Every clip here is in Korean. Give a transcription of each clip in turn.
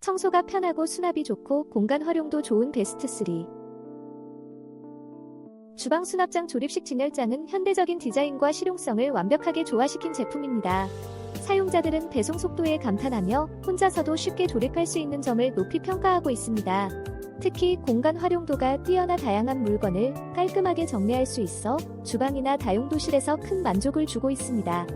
청소가 편하고 수납이 좋고 공간 활용도 좋은 베스트 3. 주방 수납장 조립식 진열장은 현대적인 디자인과 실용성을 완벽하게 조화시킨 제품입니다. 사용자들은 배송 속도에 감탄하며 혼자서도 쉽게 조립할 수 있는 점을 높이 평가하고 있습니다. 특히 공간 활용도가 뛰어나 다양한 물건을 깔끔하게 정리할 수 있어 주방이나 다용도실에서 큰 만족을 주고 있습니다.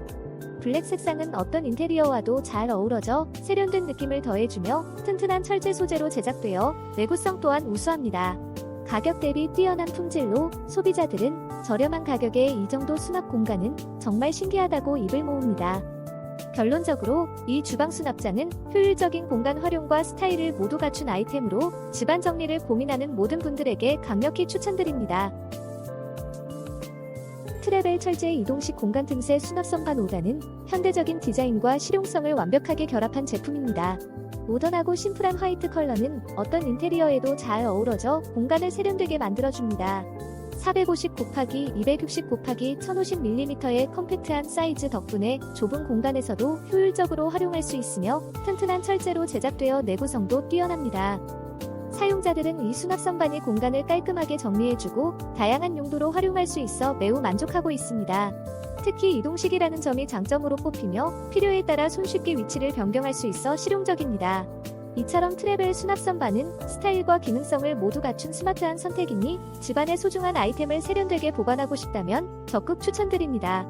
블랙 색상은 어떤 인테리어와도 잘 어우러져 세련된 느낌을 더해주며 튼튼한 철제 소재로 제작되어 내구성 또한 우수합니다. 가격 대비 뛰어난 품질로 소비자들은 저렴한 가격에 이 정도 수납 공간은 정말 신기하다고 입을 모읍니다. 결론적으로 이 주방 수납장은 효율적인 공간 활용과 스타일을 모두 갖춘 아이템으로 집안 정리를 고민하는 모든 분들에게 강력히 추천드립니다. 트레벨 철제 이동식 공간 틈새 수납선반 5단은 현대적인 디자인과 실용성을 완벽하게 결합한 제품입니다. 모던하고 심플한 화이트 컬러는 어떤 인테리어에도 잘 어우러져 공간을 세련되게 만들어줍니다. 450 곱하기 260 곱하기 1050mm의 컴팩트한 사이즈 덕분에 좁은 공간에서도 효율적으로 활용할 수 있으며 튼튼한 철제로 제작되어 내구성도 뛰어납니다. 사용자들은 이 수납 선반이 공간을 깔끔하게 정리해주고 다양한 용도로 활용할 수 있어 매우 만족하고 있습니다. 특히 이동식이라는 점이 장점으로 꼽히며 필요에 따라 손쉽게 위치를 변경할 수 있어 실용적입니다. 이처럼 트래벨 수납 선반은 스타일과 기능성을 모두 갖춘 스마트한 선택이니 집안의 소중한 아이템을 세련되게 보관하고 싶다면 적극 추천드립니다.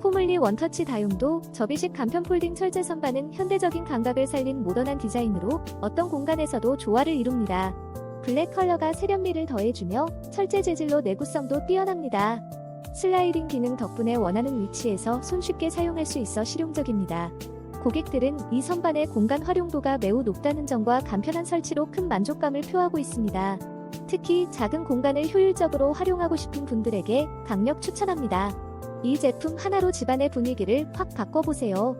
코물리 원터치 다용도 접이식 간편 폴딩 철제 선반은 현대적인 감각을 살린 모던한 디자인으로 어떤 공간에서도 조화를 이룹니다. 블랙 컬러가 세련미를 더해주며 철제 재질로 내구성도 뛰어납니다. 슬라이딩 기능 덕분에 원하는 위치에서 손쉽게 사용할 수 있어 실용적입니다. 고객들은 이 선반의 공간 활용도가 매우 높다는 점과 간편한 설치로 큰 만족감을 표하고 있습니다. 특히 작은 공간을 효율적으로 활용하고 싶은 분들에게 강력 추천합니다. 이 제품 하나로 집안의 분위기를 확 바꿔보세요.